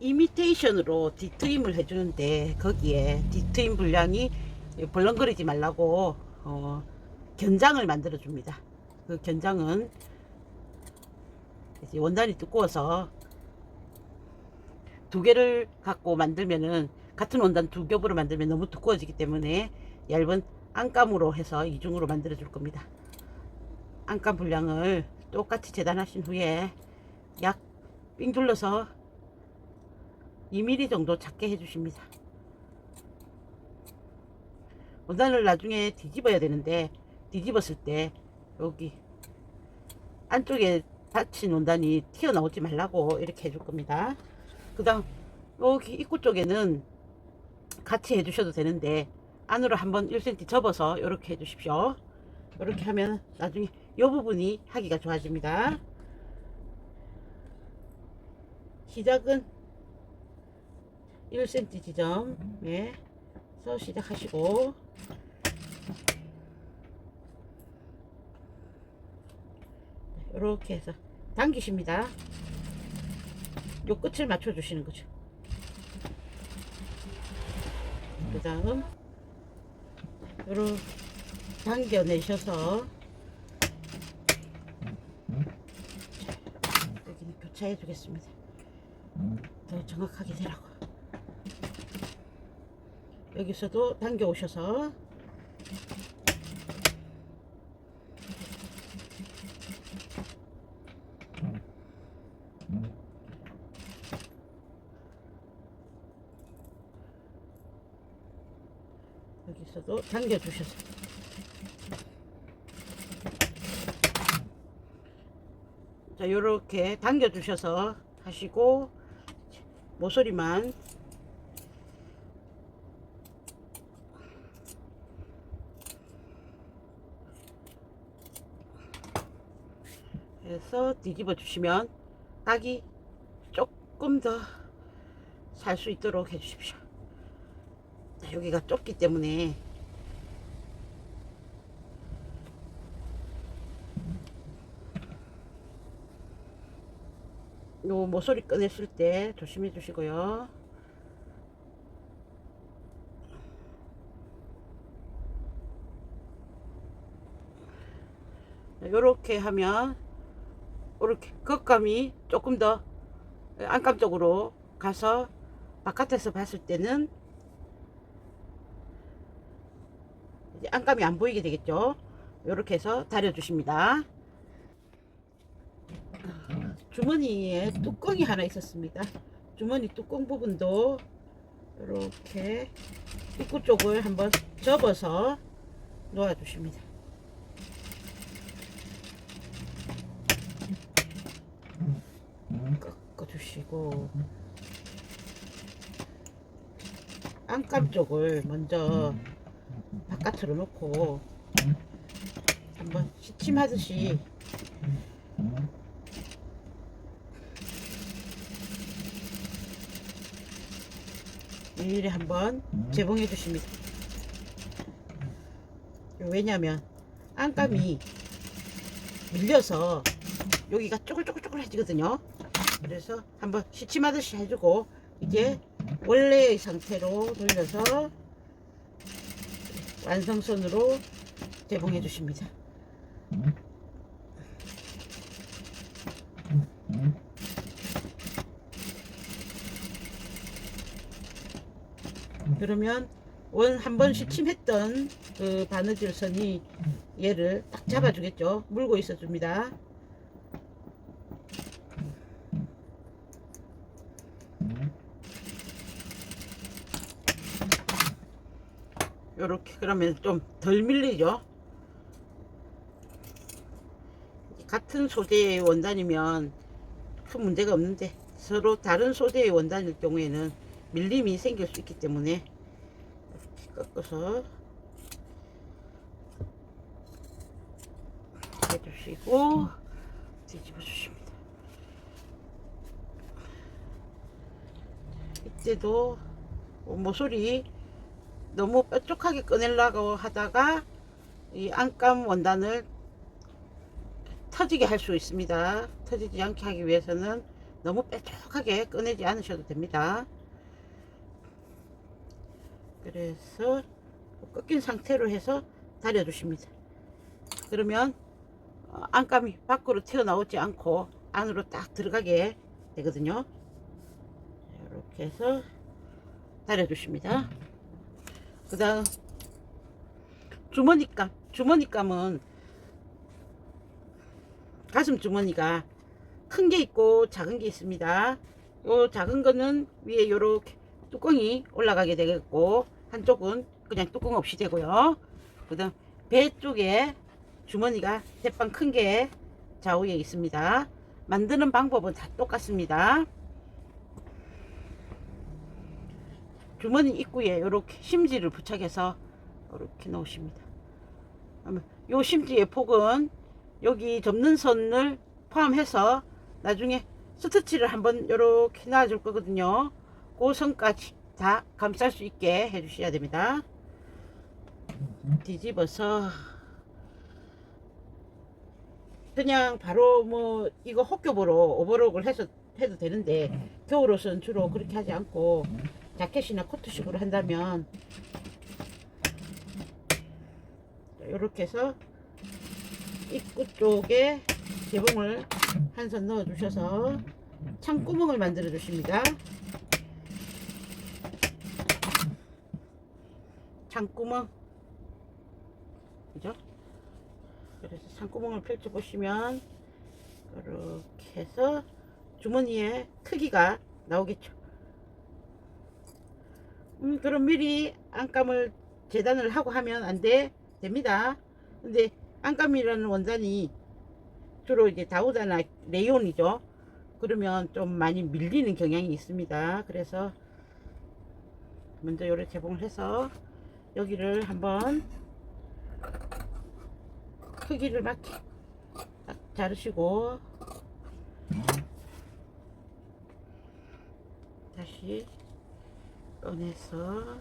이미테이션으로 뒤트임을 해주는데 거기에 뒤트임 분량이 벌렁거리지 말라고 어, 견장을 만들어 줍니다. 그 견장은 원단이 두꺼워서 두 개를 갖고 만들면은 같은 원단 두 겹으로 만들면 너무 두꺼워지기 때문에 얇은 안감으로 해서 이중으로 만들어 줄 겁니다. 안감 분량을 똑같이 재단하신 후에 약 삥 둘러서 2mm 정도 작게 해주십니다. 원단을 나중에 뒤집어야 되는데 뒤집었을 때 여기 안쪽에 닫힌 원단이 튀어나오지 말라고 이렇게 해줄 겁니다. 그 다음 여기 입구 쪽에는 같이 해주셔도 되는데 안으로 한번 1cm 접어서 이렇게 해주십시오. 이렇게 하면 나중에 이 부분이 하기가 좋아집니다. 시작은 1cm 지점에서 시작하시고 이렇게 해서 당기십니다. 요 끝을 맞춰 주시는 거죠. 그 다음 요렇게 당겨내셔서 여기는 교차해 주겠습니다. 더 정확하게 되라고. 여기서도 당겨 오셔서. 여기서도 당겨 주셔서. 자 요렇게 당겨 주셔서 하시고 모서리만 해서 뒤집어 주시면 딱이 조금 더 살 수 있도록 해 주십시오. 자, 여기가 좁기 때문에 요 모서리 꺼냈을 때 조심해 주시고요. 이렇게 하면 이렇게 겉감이 조금 더 안감 쪽으로 가서 바깥에서 봤을 때는 안감이 안 보이게 되겠죠. 이렇게 해서 다려 주십니다. 주머니에 뚜껑이 하나 있었습니다. 주머니 뚜껑 부분도 이렇게 입구 쪽을 한번 접어서 놓아 주십니다. 꺾어 주시고 안감 쪽을 먼저 바깥으로 놓고 한번 시침하듯이 일일이 한번 재봉해 주십니다. 왜냐면 안감이 밀려서 여기가 쪼글쪼글쪼글해지거든요. 그래서 한번 시침하듯이 해주고 이제 원래의 상태로 돌려서 완성선으로 재봉해 주십니다. 그러면 원 한 번 시침했던 그 바느질 선이 얘를 딱 잡아주겠죠. 물고 있어 줍니다. 요렇게 그러면 좀 덜 밀리죠. 같은 소재의 원단이면 큰 문제가 없는데 서로 다른 소재의 원단일 경우에는 밀림이 생길 수 있기 때문에 이렇게 꺾어서 해주시고 뒤집어 주십니다. 이때도 모서리 너무 뾰족하게 꺼내려고 하다가 이 안감 원단을 터지게 할 수 있습니다. 터지지 않게 하기 위해서는 너무 뾰족하게 꺼내지 않으셔도 됩니다. 그래서 꺾인 상태로 해서 달여주십니다. 그러면 어, 안감이 밖으로 튀어나오지 않고 안으로 딱 들어가게 되거든요. 이렇게 해서 달여주십니다. 그 다음 주머니감 주머니감은 가슴 주머니가 큰 게 있고 작은 게 있습니다. 요 작은 거는 위에 요렇게 뚜껑이 올라가게 되겠고 한쪽은 그냥 뚜껑 없이 되고요. 그 다음 배 쪽에 주머니가 대빵 큰 게 좌우에 있습니다. 만드는 방법은 다 똑같습니다. 주머니 입구에 이렇게 심지를 부착해서 이렇게 넣으십니다. 그러면 요 심지의 폭은 여기 접는 선을 포함해서 나중에 스티치를 한번 이렇게 놔줄 거거든요. 그 선까지 다 감쌀 수 있게 해주셔야 됩니다. 뒤집어서 그냥 바로 뭐 이거 혹겹으로 오버록을 해서 해도 되는데 겨울 옷은 주로 그렇게 하지 않고 자켓이나 코트식으로 한다면 이렇게 해서 입구 쪽에 개봉을 한 선 넣어 주셔서 창구멍을 만들어 주십니다. 창구멍 그죠? 그래서 창구멍을 펼쳐 보시면 이렇게 해서 주머니에 크기가 나오겠죠. 음, 그럼 미리 안감을 재단을 하고 하면 안 돼. 됩니다. 근데 안감이라는 원단이 주로 이제 다우다나 레이온이죠. 그러면 좀 많이 밀리는 경향이 있습니다. 그래서 먼저 요래 재봉을 해서 여기를 한번 크기를 딱 자르시고 다시 꺼내서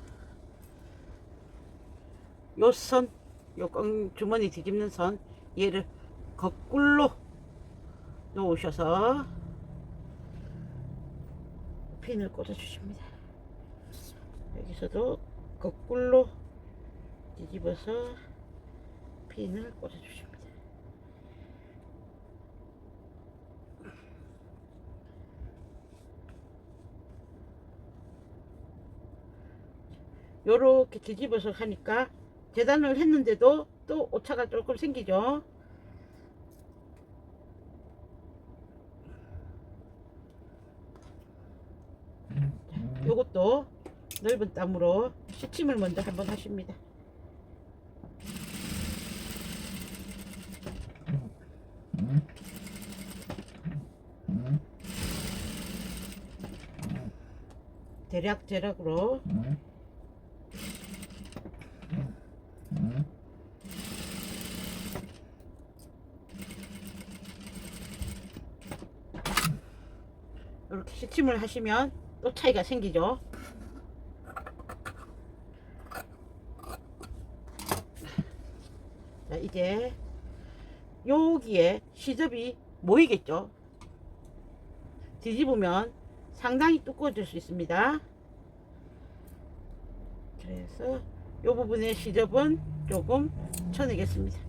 요 선, 요꽁 주머니 뒤집는 선 얘를 거꾸로 놓으셔서 핀을 꽂아 주십니다. 여기서도 거꾸로 뒤집어서 핀을 꽂아 주십니다. 요렇게 뒤집어서 하니까 재단을 했는데도 또 오차가 조금 생기죠. 자, 요것도 넓은 땀으로 시침을 먼저 한번 하십니다. 대략 대략으로 시침을 하시면 또 차이가 생기죠. 자, 이제 여기에 시접이 모이겠죠. 뒤집으면 상당히 두꺼워질 수 있습니다. 그래서 이 부분의 시접은 조금 쳐내겠습니다.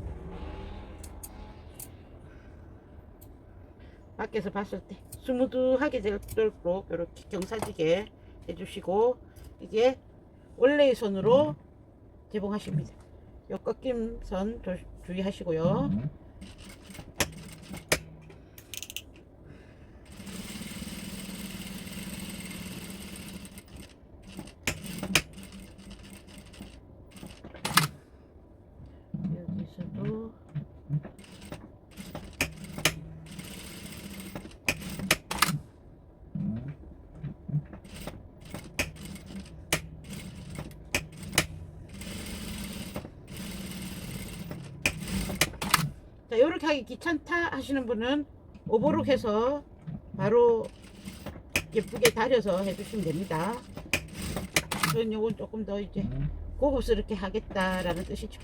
밖에서 봤을 때 스무드하게 되도록 이렇게 경사지게 해주시고 이게 원래의 선으로 재봉하십니다. 요 꺾임 선 조- 주의하시고요. 세탁이 귀찮다 하시는 분은 오버록 해서 바로 예쁘게 다려서 해주시면 됩니다. 저는 요건 조금 더 이제 고급스럽게 하겠다라는 뜻이죠.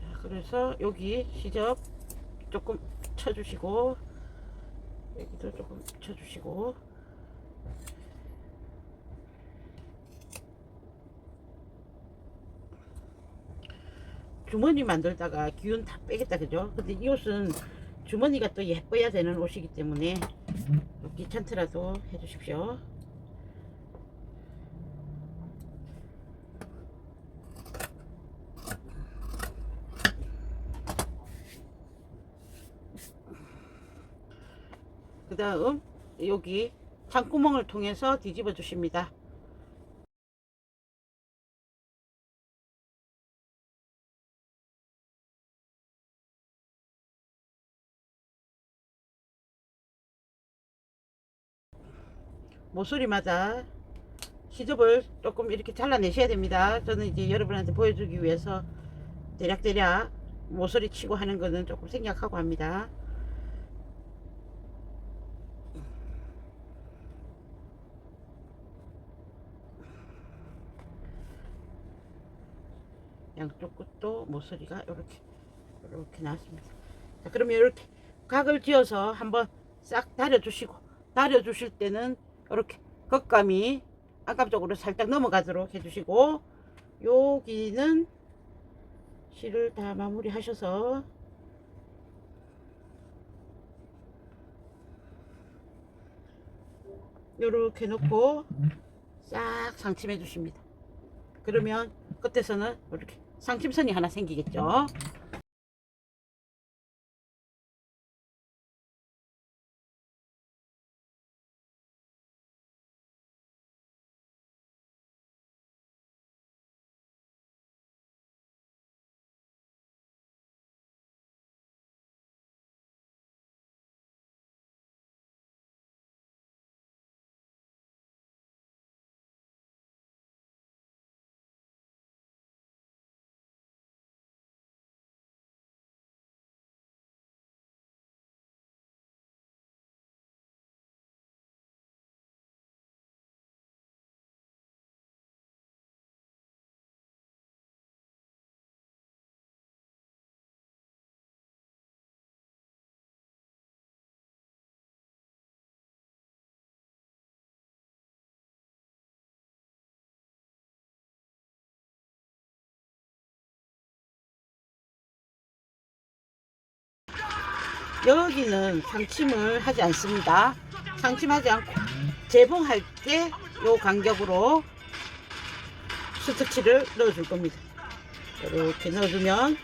자, 그래서 여기 시접 조금 쳐주시고 여기도 조금 쳐주시고 주머니 만들다가 기운 다 빼겠다 그죠? 근데 이 옷은 주머니가 또 예뻐야 되는 옷이기 때문에 좀 귀찮더라도 해주십시오. 그 다음 여기 창구멍을 통해서 뒤집어 주십니다. 모서리마다 시접을 조금 이렇게 잘라내셔야 됩니다. 저는 이제 여러분한테 보여주기 위해서 대략대략 모서리 치고 하는 거는 조금 생략하고 합니다. 양쪽 끝도 모서리가 이렇게 이렇게 나왔습니다. 자, 그러면 이렇게 각을 지어서 한번 싹 다려주시고 다려주실 때는 이렇게 겉감이 안감쪽으로 살짝 넘어가도록 해주시고 여기는 실을 다 마무리 하셔서 요렇게 놓고 싹 상침해 주십니다. 그러면 끝에서는 이렇게 상침선이 하나 생기겠죠. 여기는 상침을 하지 않습니다. 상침하지 않고 재봉할 때 요 간격으로 스티치를 넣어줄 겁니다. 이렇게 넣어주면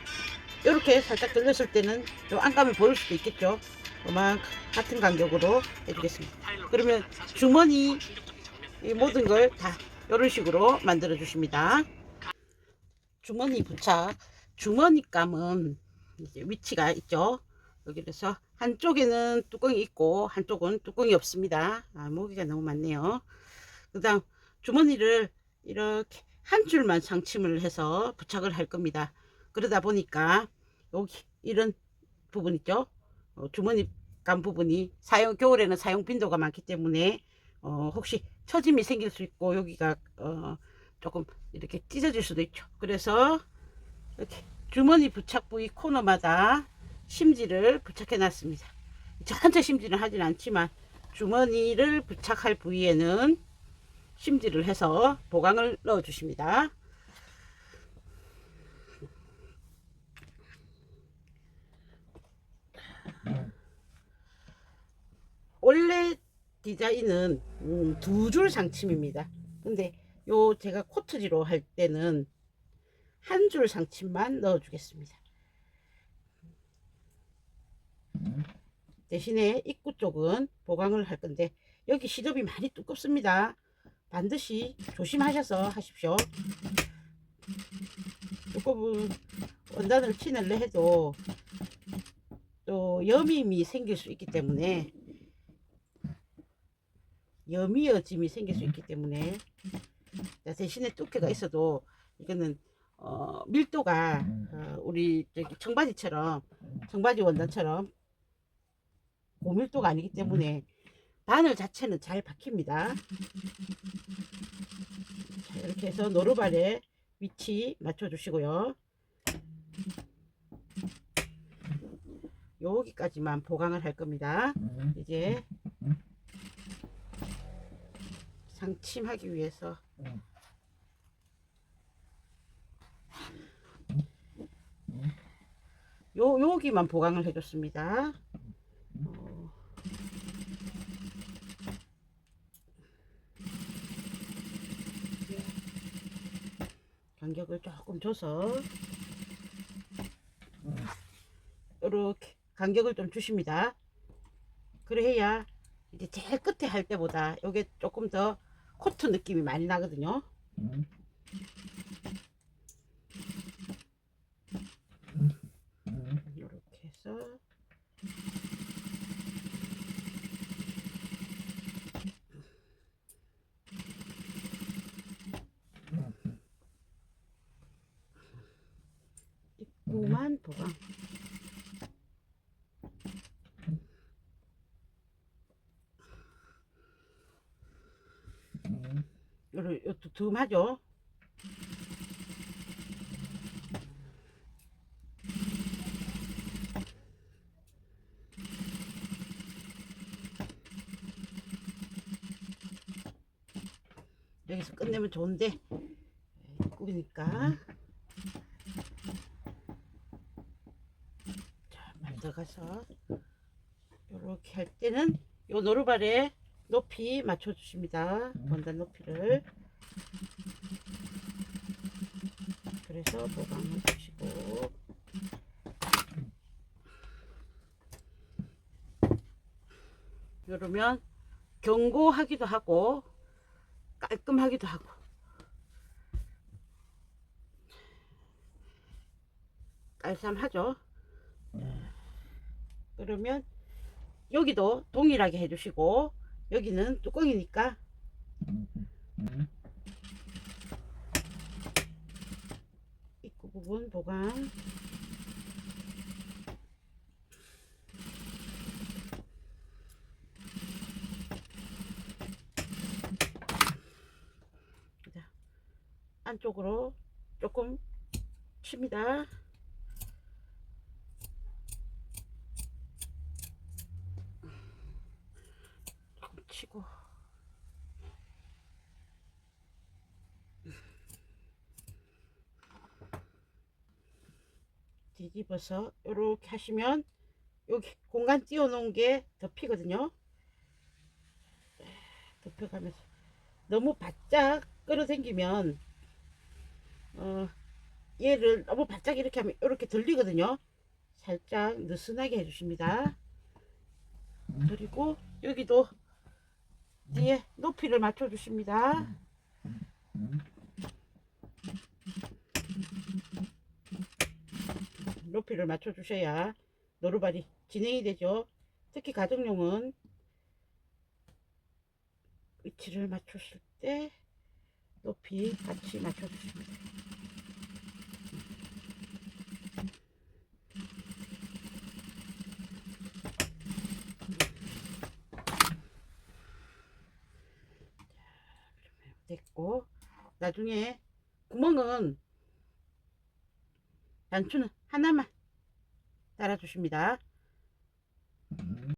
이렇게 살짝 들렸을 때는 좀 안감이 보일 수도 있겠죠. 그만 같은 간격으로 해주겠습니다. 그러면 주머니 이 모든 걸 다 이런 식으로 만들어 주십니다. 주머니 부착 주머니 감은 이제 위치가 있죠. 그래서 한쪽에는 뚜껑이 있고 한쪽은 뚜껑이 없습니다. 아, 모기가 너무 많네요. 그 다음 주머니를 이렇게 한 줄만 상침을 해서 부착을 할 겁니다. 그러다 보니까 여기 이런 부분 있죠. 어, 주머니 감 부분이 사용 겨울에는 사용 빈도가 많기 때문에 어, 혹시 처짐이 생길 수 있고 여기가 어, 조금 이렇게 찢어질 수도 있죠. 그래서 이렇게 주머니 부착 부위 코너마다 심지를 부착해 놨습니다. 전체 심지는 하진 않지만 주머니를 부착할 부위에는 심지를 해서 보강을 넣어 주십니다. 원래 디자인은 음, 두줄 상침입니다. 근데 요 제가 코트지로 할 때는 한 줄 상침만 넣어 주겠습니다. 대신에 입구 쪽은 보강을 할 건데 여기 시접이 많이 두껍습니다. 반드시 조심하셔서 하십시오. 두꺼운 원단을 치낼래 해도 또 여밈이 생길 수 있기 때문에 여미어짐이 생길 수 있기 때문에 자, 대신에 두께가 있어도 이거는 어, 밀도가 어, 우리 청바지처럼 청바지 원단처럼 고밀도가 아니기 때문에 바늘 자체는 잘 박힙니다. 자, 이렇게 해서 노루발에 위치 맞춰 주시고요. 여기까지만 보강을 할 겁니다. 이제 상침하기 위해서 요 여기만 보강을 해줬습니다. 간격을 조금 줘서 이렇게 간격을 좀 주십니다. 그래야 이제 제일 끝에 할 때보다 이게 조금 더 코트 느낌이 많이 나거든요. 이렇게 해서 보강. 요를 요 두툼하죠. 여기서 끝내면 좋은데 꾸미니까 자 만 들어가서 이렇게 할 때는 요 노루발에 높이 맞춰 주십니다. 원단 높이를. 그래서 보강해 주시고. 이러면 견고하기도 하고 깔끔하기도 하고. 깔쌈하죠. 그러면 여기도 동일하게 해주시고 여기는 뚜껑이니까 입구 부분 보강 자, 안쪽으로 조금 칩니다. 조금 치고 뒤집어서 이렇게 하시면 여기 공간 띄워 놓은 게 덮이거든요. 덮여가면서 너무 바짝 끌어당기면 어 얘를 너무 바짝 이렇게 하면 이렇게 들리거든요. 살짝 느슨하게 해주십니다. 그리고 여기도 뒤에 높이를 맞춰 주십니다. 높이를 맞춰 주셔야 노루발이 진행이 되죠. 특히 가정용은 위치를 맞추실 때 높이 같이 맞춰 주십니다. 됐고 나중에 구멍은 단추는 하나만 따라 주십니다.